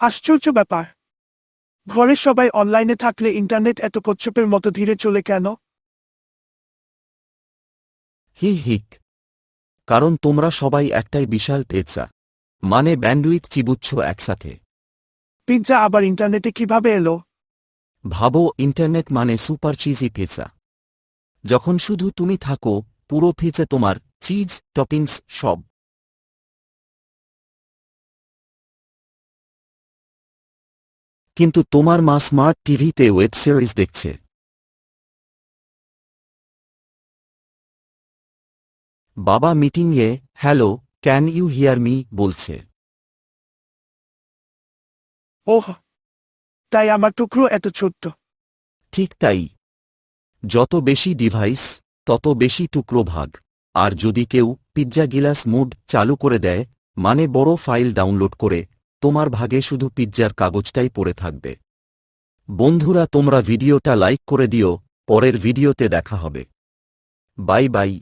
আশ্চর্য ব্যাপার। ঘরে সবাই অনলাইনে থাকলে ইন্টারনেট এত কচ্ছপের মতো ধীরে চলে কেন? হি হিক কারণ তোমরা সবাই একটাই বিশাল পেঁচা মানে ব্যান্ডউইথ চিবুচ্ছ একসাথে। পিৎজা আবার ইন্টারনেটে কীভাবে এলো? ভাবো ইন্টারনেট মানে সুপার চিজি পিৎজা যখন শুধু তুমি থাকো পুরো পিৎজা তোমার চিজ টপিংস সব। কিন্তু তোমার মা স্মার্ট টিভিতে ওয়েব সিরিজ দেখছে। বাবা মিটিংয়ে hello can you hear me? বলছে। ওহ তাই আমার টুকরো এত ছোট্ট। ঠিক তাই। যত বেশি ডিভাইস তত বেশি টুকরো ভাগ। আর যদি কেউ পিৎজা গিলাস মুড চালু করে দেয় মানে বড় ফাইল ডাউনলোড করে তোমার ভাগে শুধু পিজ্জার কাগজটাই পড়ে থাকবে। বন্ধুরা, তোমরা ভিডিওটা লাইক করে দিও, পরের ভিডিওতে দেখা হবে। Bye bye.